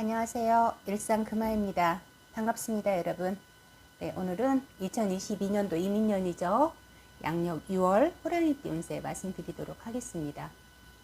안녕하세요. 일상 금화입니다. 반갑습니다, 여러분. 네, 오늘은 2022년도 이민년이죠. 양력 6월 호랑이띠 운세 말씀드리도록 하겠습니다.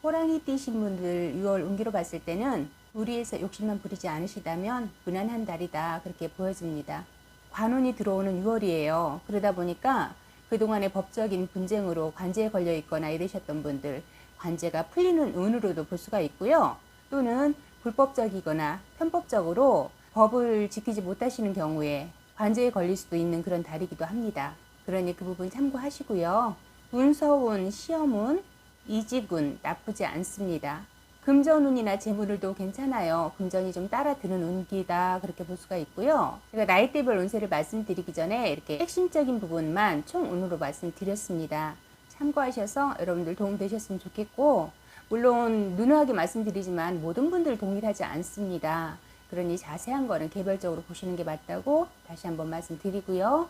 호랑이띠신 분들 6월 운기로 봤을 때는 무리해서 욕심만 부리지 않으시다면 무난한 달이다 그렇게 보여집니다. 관운이 들어오는 6월이에요. 그러다 보니까 그동안의 법적인 분쟁으로 관제에 걸려 있거나 이러셨던 분들 관제가 풀리는 운으로도 볼 수가 있고요. 또는 불법적이거나 편법적으로 법을 지키지 못하시는 경우에 관제에 걸릴 수도 있는 그런 달이기도 합니다. 그러니 그 부분 참고하시고요. 문서운, 시험운, 이직운 나쁘지 않습니다. 금전운이나 재물을도 괜찮아요. 금전이 좀 따라 드는 운기다 그렇게 볼 수가 있고요. 제가 나이대별 운세를 말씀드리기 전에 이렇게 핵심적인 부분만 총 운으로 말씀드렸습니다. 참고하셔서 여러분들 도움 되셨으면 좋겠고 물론 누누하게 말씀드리지만 모든 분들 동일하지 않습니다. 그러니 자세한 거는 개별적으로 보시는 게 맞다고 다시 한번 말씀드리고요.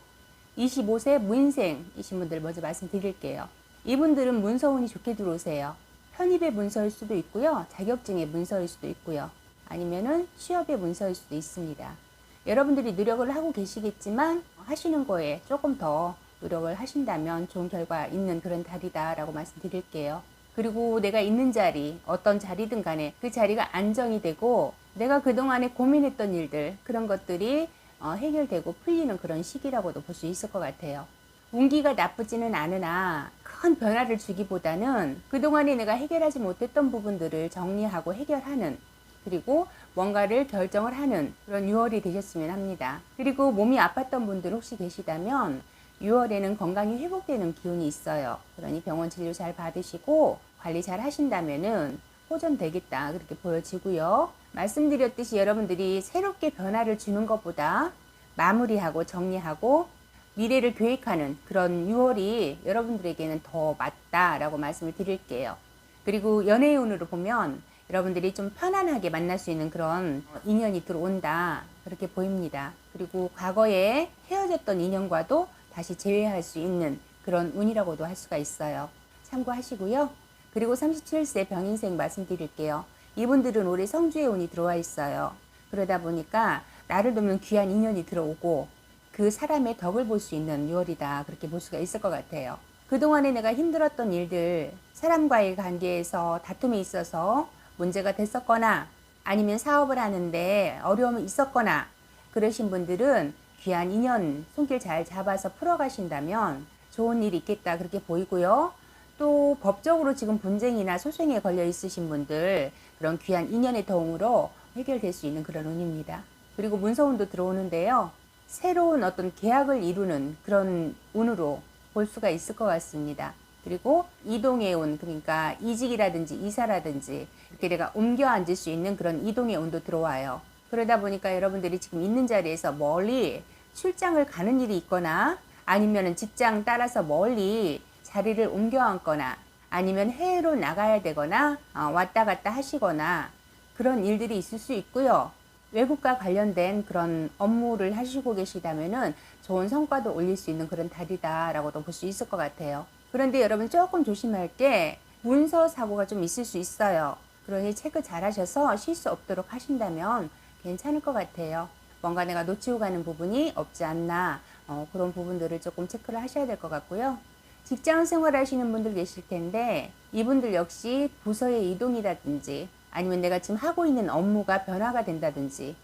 25세 무인생이신 분들 먼저 말씀드릴게요. 이분들은 문서운이 좋게 들어오세요. 편입의 문서일 수도 있고요. 자격증의 문서일 수도 있고요. 아니면은 취업의 문서일 수도 있습니다. 여러분들이 노력을 하고 계시겠지만 하시는 거에 조금 더 노력을 하신다면 좋은 결과 있는 그런 달이다라고 말씀드릴게요. 그리고 내가 있는 자리, 어떤 자리든 간에 그 자리가 안정이 되고 내가 그동안에 고민했던 일들, 그런 것들이 어, 해결되고 풀리는 그런 시기라고도 볼 수 있을 것 같아요. 운기가 나쁘지는 않으나 큰 변화를 주기보다는 그동안에 내가 해결하지 못했던 부분들을 정리하고 해결하는 그리고 뭔가를 결정을 하는 그런 6월이 되셨으면 합니다. 그리고 몸이 아팠던 분들 혹시 계시다면 6월에는 건강이 회복되는 기운이 있어요. 그러니 병원 진료 잘 받으시고 관리 잘 하신다면은 호전되겠다 그렇게 보여지고요. 말씀드렸듯이 여러분들이 새롭게 변화를 주는 것보다 마무리하고 정리하고 미래를 계획하는 그런 6월이 여러분들에게는 더 맞다라고 말씀을 드릴게요. 그리고 연애의 운으로 보면 여러분들이 좀 편안하게 만날 수 있는 그런 인연이 들어온다 그렇게 보입니다. 그리고 과거에 헤어졌던 인연과도 다시 재회할 수 있는 그런 운이라고도 할 수가 있어요. 참고하시고요. 그리고 37세 병인생 말씀드릴게요. 이분들은 올해 성주의 운이 들어와 있어요. 그러다 보니까 나를 돕는 귀한 인연이 들어오고 그 사람의 덕을 볼 수 있는 6월이다. 그렇게 볼 수가 있을 것 같아요. 그동안에 내가 힘들었던 일들, 사람과의 관계에서 다툼이 있어서 문제가 됐었거나 아니면 사업을 하는데 어려움이 있었거나 그러신 분들은 귀한 인연 손길 잘 잡아서 풀어가신다면 좋은 일이 있겠다 그렇게 보이고요. 또 법적으로 지금 분쟁이나 소송에 걸려 있으신 분들 그런 귀한 인연의 도움으로 해결될 수 있는 그런 운입니다. 그리고 문서운도 들어오는데요. 새로운 어떤 계약을 이루는 그런 운으로 볼 수가 있을 것 같습니다. 그리고 이동의 운, 그러니까 이직이라든지 이사라든지 이렇게 내가 옮겨 앉을 수 있는 그런 이동의 운도 들어와요. 그러다 보니까 여러분들이 지금 있는 자리에서 멀리 출장을 가는 일이 있거나 아니면 직장 따라서 멀리 자리를 옮겨 앉거나 아니면 해외로 나가야 되거나 어, 왔다 갔다 하시거나 그런 일들이 있을 수 있고요. 외국과 관련된 그런 업무를 하시고 계시다면은 좋은 성과도 올릴 수 있는 그런 달이다라고도 볼 수 있을 것 같아요. 그런데 여러분 조금 조심할 게 문서 사고가 좀 있을 수 있어요. 그러니 체크 잘 하셔서 실수 없도록 하신다면 괜찮을 것 같아요. 뭔가 내가 놓치고 가는 부분이 없지 않나 어, 그런 부분들을 조금 체크를 하셔야 될 것 같고요. 직장 생활 하시는 분들 계실 텐데 이분들 역시 부서의 이동이라든지 아니면 내가 지금 하고 있는 업무가 변화가 된다든지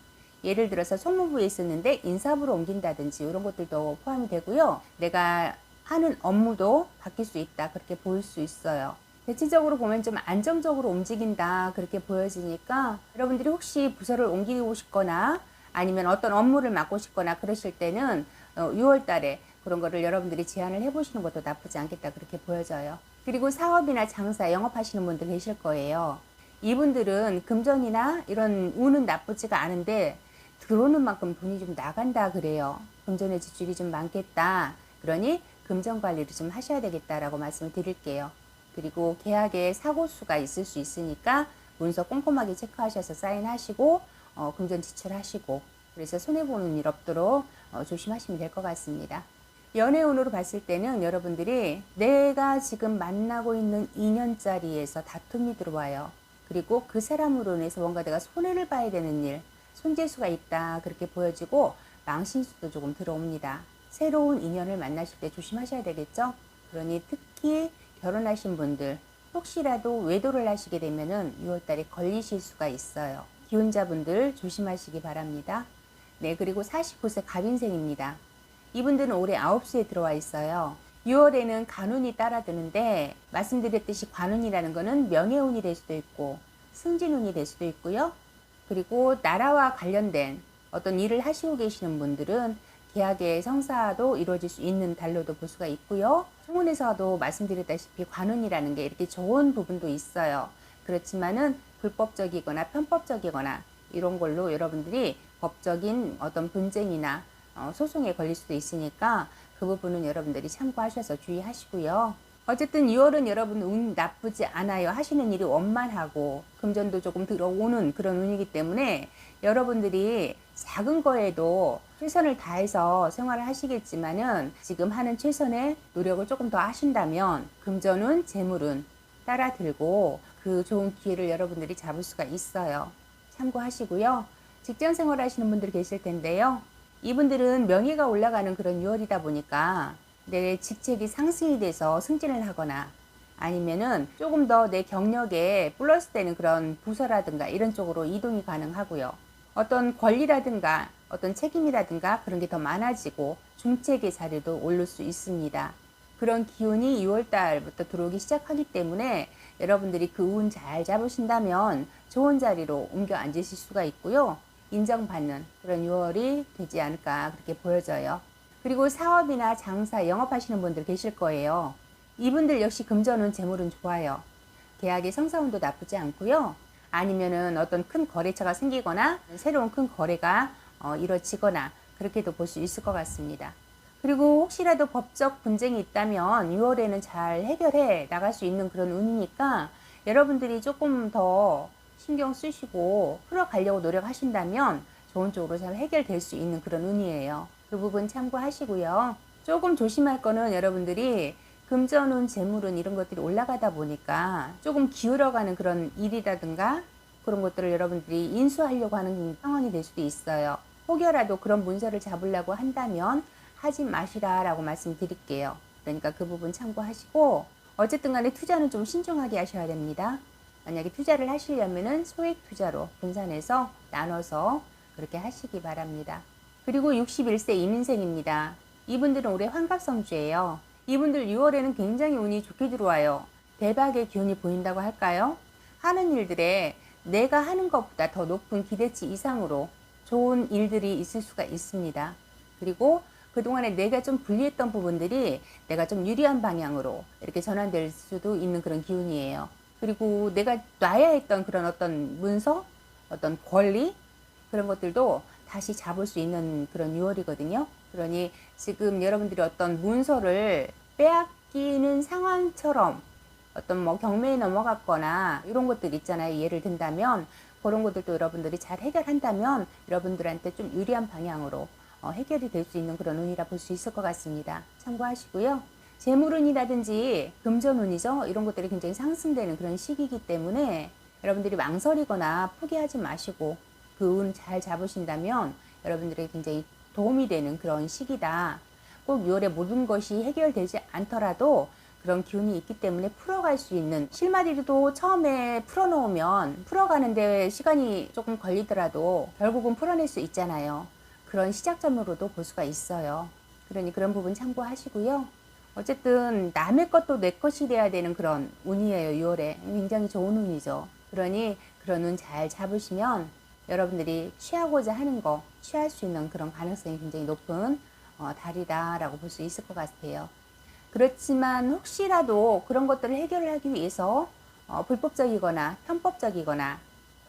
예를 들어서 총무부에 있었는데 인사부로 옮긴다든지 이런 것들도 포함이 되고요. 내가 하는 업무도 바뀔 수 있다 그렇게 보일 수 있어요. 대체적으로 보면 좀 안정적으로 움직인다 그렇게 보여지니까 여러분들이 혹시 부서를 옮기고 싶거나 아니면 어떤 업무를 맡고 싶거나 그러실 때는 6월 달에 그런 거를 여러분들이 제안을 해보시는 것도 나쁘지 않겠다 그렇게 보여져요. 그리고 사업이나 장사, 영업하시는 분들 계실 거예요. 이분들은 금전이나 이런 운은 나쁘지가 않은데 들어오는 만큼 돈이 좀 나간다 그래요. 금전의 지출이 좀 많겠다. 그러니 금전 관리를 좀 하셔야 되겠다라고 말씀을 드릴게요. 그리고 계약에 사고 수가 있을 수 있으니까 문서 꼼꼼하게 체크하셔서 사인하시고 어, 금전 지출하시고 그래서 손해보는 일 없도록 어, 조심하시면 될 것 같습니다. 연애운으로 봤을 때는 여러분들이 내가 지금 만나고 있는 인연자리에서 다툼이 들어와요. 그리고 그 사람으로 인해서 뭔가 내가 손해를 봐야 되는 일, 손재수가 있다 그렇게 보여지고 망신수도 조금 들어옵니다. 새로운 인연을 만나실 때 조심하셔야 되겠죠? 그러니 특히 결혼하신 분들 혹시라도 외도를 하시게 되면은 6월달에 걸리실 수가 있어요. 기혼자분들 조심하시기 바랍니다. 네, 그리고 49세 갑인생입니다. 이분들은 올해 9수에 들어와 있어요. 6월에는 간운이 따라드는데 말씀드렸듯이 관운이라는 것은 명예운이 될 수도 있고 승진운이 될 수도 있고요. 그리고 나라와 관련된 어떤 일을 하시고 계시는 분들은 계약의 성사도 이루어질 수 있는 달로도 볼 수가 있고요. 청문에서도 말씀드렸다시피 관운이라는 게 이렇게 좋은 부분도 있어요. 그렇지만은 불법적이거나 편법적이거나 이런 걸로 여러분들이 법적인 어떤 분쟁이나 어, 소송에 걸릴 수도 있으니까 그 부분은 여러분들이 참고하셔서 주의하시고요. 어쨌든 2월은 여러분 운 나쁘지 않아요. 하시는 일이 원만하고 금전도 조금 들어오는 그런 운이기 때문에 여러분들이 작은 거에도 최선을 다해서 생활을 하시겠지만은 지금 하는 최선의 노력을 조금 더 하신다면 금전운, 재물운 따라 들고 그 좋은 기회를 여러분들이 잡을 수가 있어요. 참고하시고요. 직장 생활 하시는 분들 계실 텐데요. 이분들은 명예가 올라가는 그런 6월이다 보니까 내 직책이 상승이 돼서 승진을 하거나 아니면은 조금 더 내 경력에 플러스 되는 그런 부서라든가 이런 쪽으로 이동이 가능하고요. 어떤 권리라든가 어떤 책임이라든가 그런 게 더 많아지고 중책의 자리도 오를 수 있습니다. 그런 기운이 6월 달부터 들어오기 시작하기 때문에 여러분들이 그 운 잘 잡으신다면 좋은 자리로 옮겨 앉으실 수가 있고요. 인정받는 그런 6월이 되지 않을까 그렇게 보여져요. 그리고 사업이나 장사, 영업하시는 분들 계실 거예요. 이분들 역시 금전운, 재물은 좋아요. 계약의 성사운도 나쁘지 않고요. 아니면은 어떤 큰 거래처가 생기거나 새로운 큰 거래가 어, 이루어지거나 그렇게도 볼 수 있을 것 같습니다. 그리고 혹시라도 법적 분쟁이 있다면 6월에는 잘 해결해 나갈 수 있는 그런 운이니까 여러분들이 조금 더 신경 쓰시고 풀어가려고 노력하신다면 좋은 쪽으로 잘 해결될 수 있는 그런 운이에요. 그 부분 참고하시고요. 조금 조심할 거는 여러분들이 금전운, 재물운 이런 것들이 올라가다 보니까 조금 기울어가는 그런 일이라든가 그런 것들을 여러분들이 인수하려고 하는 상황이 될 수도 있어요. 혹여라도 그런 문서를 잡으려고 한다면 하지 마시라라고 말씀드릴게요. 그러니까 그 부분 참고하시고 어쨌든 간에 투자는 좀 신중하게 하셔야 됩니다. 만약에 투자를 하시려면은 소액 투자로 분산해서 나눠서 그렇게 하시기 바랍니다. 그리고 61세 이민생입니다. 이분들은 올해 환갑성주예요. 이분들 6월에는 굉장히 운이 좋게 들어와요. 대박의 기운이 보인다고 할까요? 하는 일들에 내가 하는 것보다 더 높은 기대치 이상으로 좋은 일들이 있을 수가 있습니다. 그리고 그동안에 내가 좀 불리했던 부분들이 내가 좀 유리한 방향으로 이렇게 전환될 수도 있는 그런 기운이에요. 그리고 내가 놔야 했던 그런 어떤 문서, 어떤 권리, 그런 것들도 다시 잡을 수 있는 그런 6월이거든요. 그러니 지금 여러분들이 어떤 문서를 빼앗기는 상황처럼 어떤 뭐 경매에 넘어갔거나 이런 것들 있잖아요. 예를 든다면 그런 것들도 여러분들이 잘 해결한다면 여러분들한테 좀 유리한 방향으로 어, 해결이 될 수 있는 그런 운이라 볼 수 있을 것 같습니다. 참고하시고요. 재물운이라든지 금전운이죠. 이런 것들이 굉장히 상승되는 그런 시기이기 때문에 여러분들이 망설이거나 포기하지 마시고 그 운 잘 잡으신다면 여러분들에게 굉장히 도움이 되는 그런 시기다. 꼭 6월에 모든 것이 해결되지 않더라도 그런 기운이 있기 때문에 풀어갈 수 있는 실마리도 처음에 풀어놓으면 풀어가는데 시간이 조금 걸리더라도 결국은 풀어낼 수 있잖아요. 그런 시작점으로도 볼 수가 있어요. 그러니 그런 부분 참고하시고요. 어쨌든 남의 것도 내 것이 돼야 되는 그런 운이에요. 6월에 굉장히 좋은 운이죠. 그러니 그런 운 잘 잡으시면 여러분들이 취하고자 하는 거 취할 수 있는 그런 가능성이 굉장히 높은 어, 달이다라고 볼 수 있을 것 같아요. 그렇지만 혹시라도 그런 것들을 해결을 하기 위해서 어, 불법적이거나 편법적이거나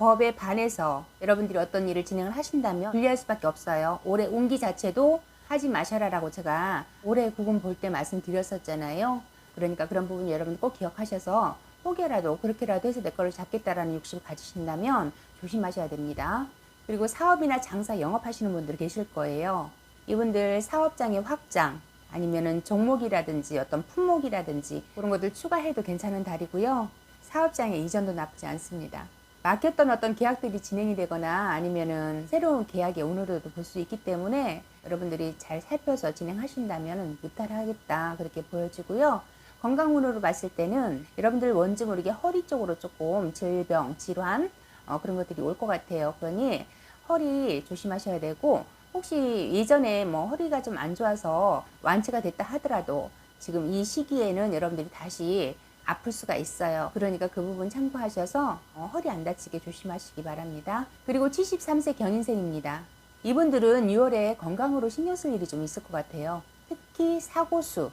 법에 반해서 여러분들이 어떤 일을 진행을 하신다면 불리할 수밖에 없어요. 올해 운기 자체도 하지 마셔라라고 제가 올해 구금 볼 때 말씀드렸었잖아요. 그러니까 그런 부분 여러분 꼭 기억하셔서 혹여라도 그렇게라도 해서 내 거를 잡겠다라는 욕심을 가지신다면 조심하셔야 됩니다. 그리고 사업이나 장사 영업하시는 분들 계실 거예요. 이분들 사업장의 확장 아니면은 종목이라든지 어떤 품목이라든지 그런 것들 추가해도 괜찮은 달이고요. 사업장의 이전도 나쁘지 않습니다. 막혔던 어떤 계약들이 진행이 되거나 아니면은 새로운 계약의 오늘도 볼 수 있기 때문에 여러분들이 잘 살펴서 진행하신다면 무탈하겠다 그렇게 보여지고요. 건강운으로 봤을 때는 여러분들 원지 모르게 허리 쪽으로 조금 질병, 질환 어, 그런 것들이 올 것 같아요. 그러니 허리 조심하셔야 되고 혹시 예전에 뭐 허리가 좀 안 좋아서 완치가 됐다 하더라도 지금 이 시기에는 여러분들이 다시 아플 수가 있어요. 그러니까 그 부분 참고하셔서 어, 허리 안 다치게 조심하시기 바랍니다. 그리고 73세 견인생입니다. 이분들은 6월에 건강으로 신경 쓸 일이 좀 있을 것 같아요. 특히 사고수.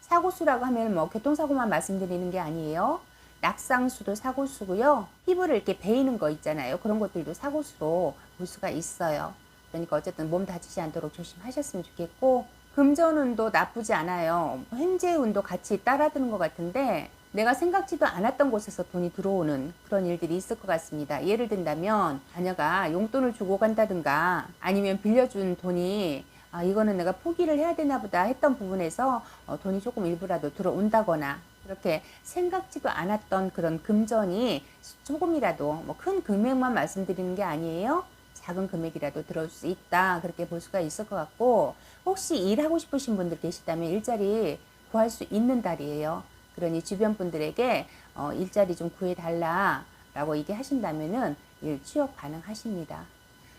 사고수라고 하면 뭐 교통사고만 말씀드리는 게 아니에요. 낙상수도 사고수고요. 피부를 이렇게 베이는 거 있잖아요. 그런 것들도 사고수로 볼 수가 있어요. 그러니까 어쨌든 몸 다치지 않도록 조심하셨으면 좋겠고 금전운도 나쁘지 않아요. 현재운도 같이 따라드는 것 같은데 내가 생각지도 않았던 곳에서 돈이 들어오는 그런 일들이 있을 것 같습니다. 예를 든다면 자녀가 용돈을 주고 간다든가 아니면 빌려준 돈이 아 이거는 내가 포기를 해야 되나 보다 했던 부분에서 어, 돈이 조금 일부라도 들어온다거나 이렇게 생각지도 않았던 그런 금전이 조금이라도 뭐 큰 금액만 말씀드리는 게 아니에요. 작은 금액이라도 들어올 수 있다. 그렇게 볼 수가 있을 것 같고, 혹시 일하고 싶으신 분들 계시다면 일자리 구할 수 있는 달이에요. 그러니 주변 분들에게 어, 일자리 좀 구해달라라고 얘기하신다면은 일 취업 가능하십니다.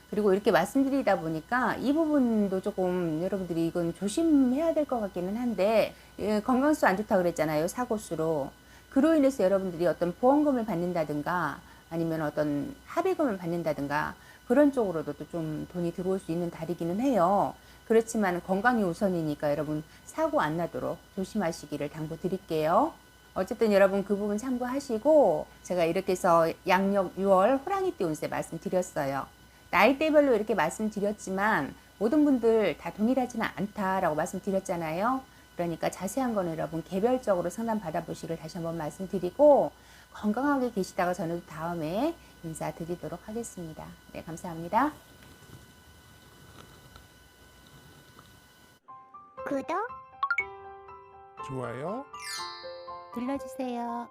그리고 이렇게 말씀드리다 보니까 이 부분도 조금 여러분들이 이건 조심해야 될 것 같기는 한데 예, 건강수 안 좋다 그랬잖아요 사고수로 그로 인해서 여러분들이 어떤 보험금을 받는다든가 아니면 어떤 합의금을 받는다든가 그런 쪽으로도 또 좀 돈이 들어올 수 있는 달이기는 해요. 그렇지만 건강이 우선이니까 여러분 사고 안 나도록 조심하시기를 당부드릴게요. 어쨌든 여러분 그 부분 참고하시고 제가 이렇게 해서 양력 6월 호랑이띠 운세 말씀드렸어요. 나이대별로 이렇게 말씀드렸지만 모든 분들 다 동일하지는 않다라고 말씀드렸잖아요. 그러니까 자세한 거는 여러분 개별적으로 상담 받아보시기를 다시 한번 말씀드리고 건강하게 계시다가 저는 다음에 인사드리도록 하겠습니다. 네, 감사합니다. 구독 좋아요 눌러주세요.